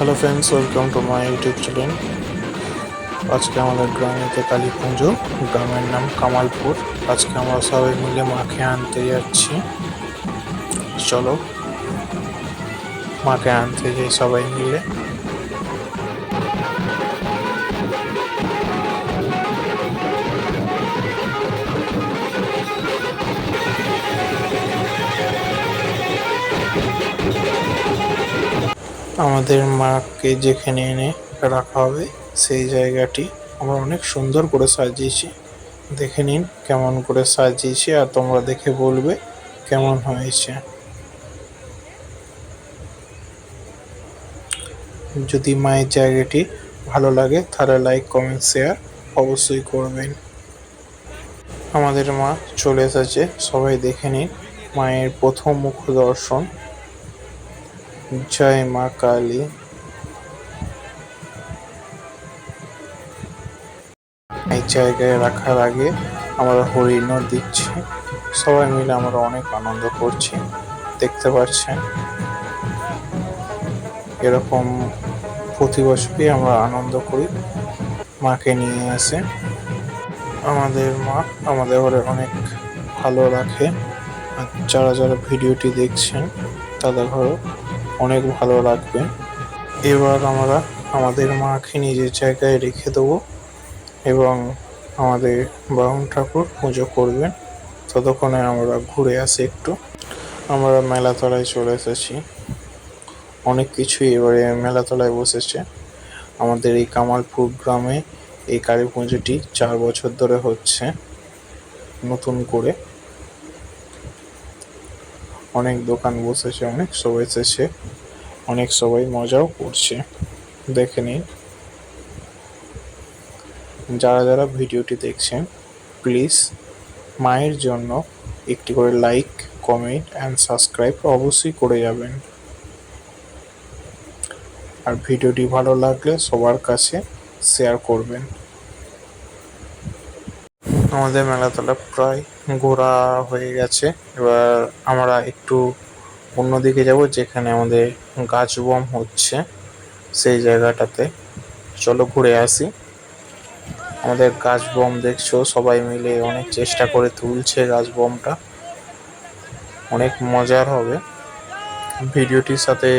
Hello friends welcome to my YouTube channel আজকে আমাদের গ্রামেতে কালী পুজো। গ্রামের নাম কামালপুর। আজকে আমরা সবাই মিলে মাকে আনতে যাচ্ছি। চলো, মাকে আনতে যাই সবাই মিলে। আমাদের মাকে যেখানে এনে রাখা হবে, সেই জায়গাটি আমরা অনেক সুন্দর করে সাজিয়েছি। দেখে নিন কেমন করে সাজিয়েছি আর তোমরা দেখে বলবে কেমন হয়েছে। যদি মায়ের জায়গাটি ভালো লাগে, তাহলে লাইক কমেন্ট শেয়ার অবশ্যই করবেন। আমাদের মা চলে এসেছে। সবাই দেখে নিন মায়ের প্রথম মুখ দর্শন। জয় মা কালী। এই জায়গায় রাখার আগে আমরা হরিণও দিচ্ছি। সবাই মিলে আমরা অনেক আনন্দ করছি। দেখতে পাচ্ছেন? এরকম প্রতি বছরই আমরা আনন্দ করি। মাকে নিয়ে এসে। আমাদের মা আমাদের ঘরে অনেক ভালো রাখে। আর যারা যারা ভিডিওটি দেখছেন, তাদের ঘরেও অনেক ভালো লাগবে। এবার আমরা আমাদের মাকে নিজের জায়গায় রেখে দেবো এবং আমাদের বাহন ঠাকুর পুজো করবেন। ততক্ষণে আমরা ঘুরে আসি একটু। আমরা মেলাতলায় চলে এসেছি। অনেক কিছুই এবারে মেলাতলায় বসেছে। আমাদের এই কামালপুর গ্রামে এই কালী পুজোটি চার বছর ধরে হচ্ছে। নতুন করে অনেক দোকান বসেছে, অনেক সবাই এসেছে অনেক সবাই মজাও করছে। দেখে নিন। যারা যারা ভিডিওটি দেখছেন প্লিজ মায়ের জন্য একটি করে লাইক কমেন্ট অ্যান্ড সাবস্ক্রাইব অবশ্যই করে যাবেন। আর ভিডিওটি ভালো লাগলে সবার কাছে শেয়ার করবেন। আমাদের মেলাতলা প্রায় ঘোরা হয়ে গেছে। এবার আমরা একটু অন্যদিকে যাব যেখানে আমাদের গাছ বম হচ্ছে সেই জায়গাটাতে। চলো ঘুরে আসি। আমাদের গাছ বম দেখছ? সবাই মিলে অনেক চেষ্টা করে তুলছে গাছ বমটা অনেক মজার হবে। ভিডিওটির সাথে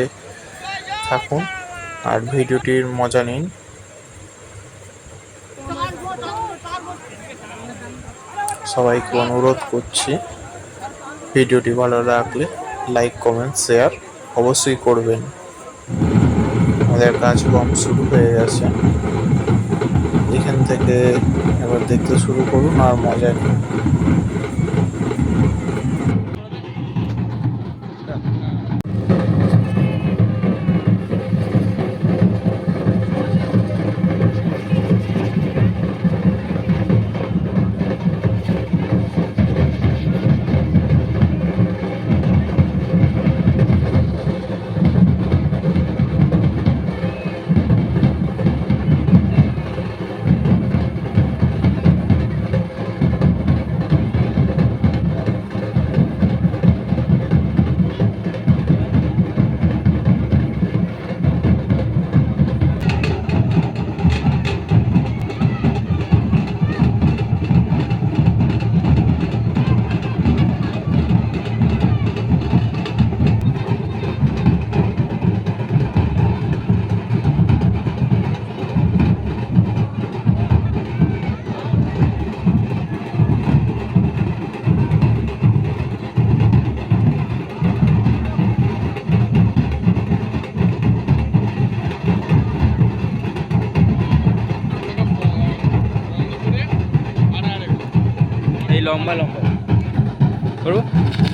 থাকুন আর ভিডিওটির মজা নিন। সবাইকে অনুরোধ করছি ভিডিওটি ভালো লাগলে লাইক, কমেন্ট, শেয়ার অবশ্যই করবেন। আমাদের কাজ কম শুরু হয়ে গেছে। এখান থেকে এবার দেখতে শুরু করুন আর মজা લાંબા લાંબા. બરોબર?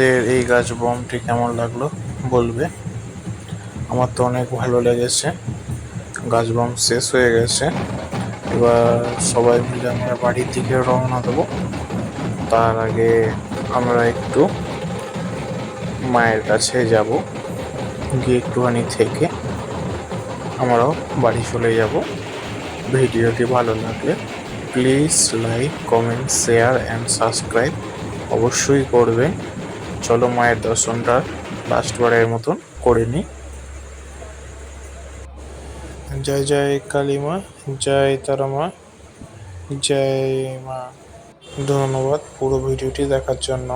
তোমাদের এই গাছ বমটি কেমন লাগল বলবে। আমার তো অনেক ভালো লেগেছে। গাছ বম শেষ হয়ে গেছে। এবার সবাই মিলে আমরা বাড়ির দিকে রওনা দেবো। তার আগে আমরা একটু মায়ের কাছে যাব। গিয়ে একটুখানি থেকে আমরাও বাড়ি চলে যাব। ভিডিওটি ভালো লাগলে please like, comment, share and subscribe অবশ্যই করবে চলো মায়ের দর্শনটা লাস্টবারের মতন করে জয় জয় কালীমা জয় তারা মা, জয় মা। ধন্যবাদ পুরো ভিডিওটি দেখার জন্য।